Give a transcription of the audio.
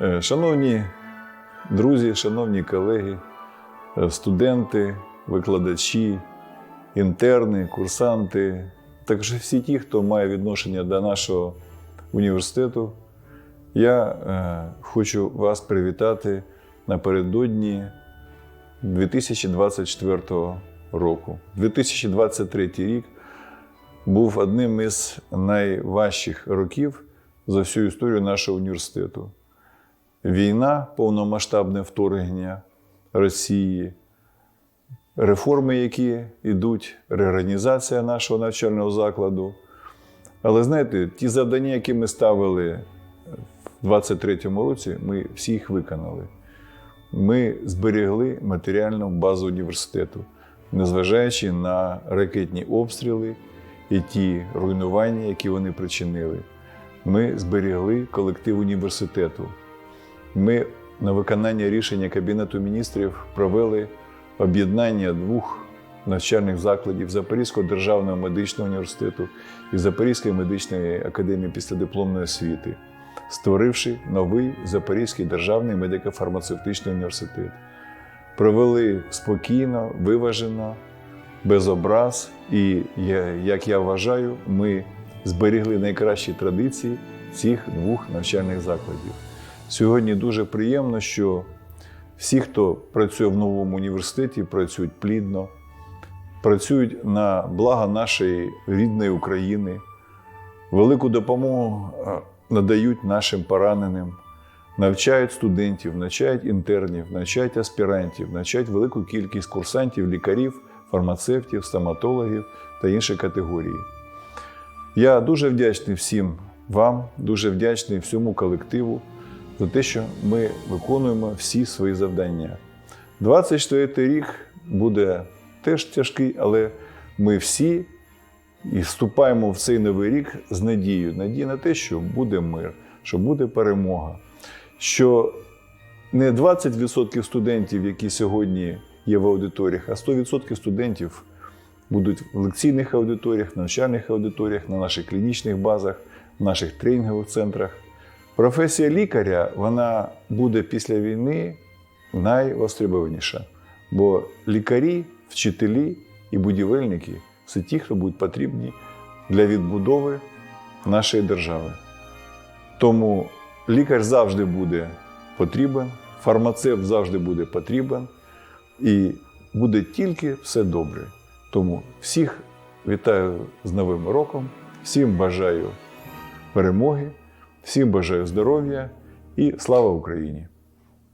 Е, Шановні друзі, шановні колеги, е, студенти, викладачі, інтерни, курсанти, також всі ті, хто має відношення до нашого університету, я е, хочу вас привітати напередодні 2024 року. 2023 рік був одним із найважчих років за всю історію нашого університету. Війна, повномасштабне вторгнення Росії, реформи, які йдуть, реорганізація нашого навчального закладу. Але знаєте, ті завдання, які ми ставили в 2023 році, ми всі їх виконали. Ми зберегли матеріальну базу університету, незважаючи на ракетні обстріли і ті руйнування, які вони причинили. Ми зберегли колектив університету. Ми на виконання рішення Кабінету міністрів провели об'єднання двох навчальних закладів Запорізького державного медичного університету і Запорізької медичної академії післядипломної освіти, створивши новий Запорізький державний медико-фармацевтичний університет. Провели спокійно, виважено, без образ, і, як я вважаю, ми зберігли найкращі традиції цих двох навчальних закладів. Сьогодні дуже приємно, що всі, хто працює в новому університеті, працюють плідно, працюють на благо нашої рідної України, велику допомогу е, надають нашим пораненим, навчають студентів, навчають інтернів, навчають аспірантів, навчають велику кількість курсантів, лікарів, фармацевтів, стоматологів та інших категорій. Я дуже вдячний всім вам, дуже вдячний всьому колективу за те, що ми виконуємо всі свої завдання. 24 рік буде теж тяжкий, але ми всі і вступаємо в цей новий рік з надією. Надія на те, що буде мир, що буде перемога, що не 20% студентів, які сьогодні є в аудиторіях, а 100% студентів будуть в лекційних аудиторіях, навчальних аудиторіях, на наших клінічних базах, в наших тренінгових центрах. Професія лікаря вона буде після війни найвостребованіша, бо лікарі, вчителі і будівельники це ті, хто будуть потрібні для відбудови нашої держави. Тому лікар завжди буде потрібен, фармацевт завжди буде потрібен, і буде тільки все добре. Тому всіх вітаю з Новим роком, всім бажаю перемоги, всім бажаю здоров'я і слава Україні!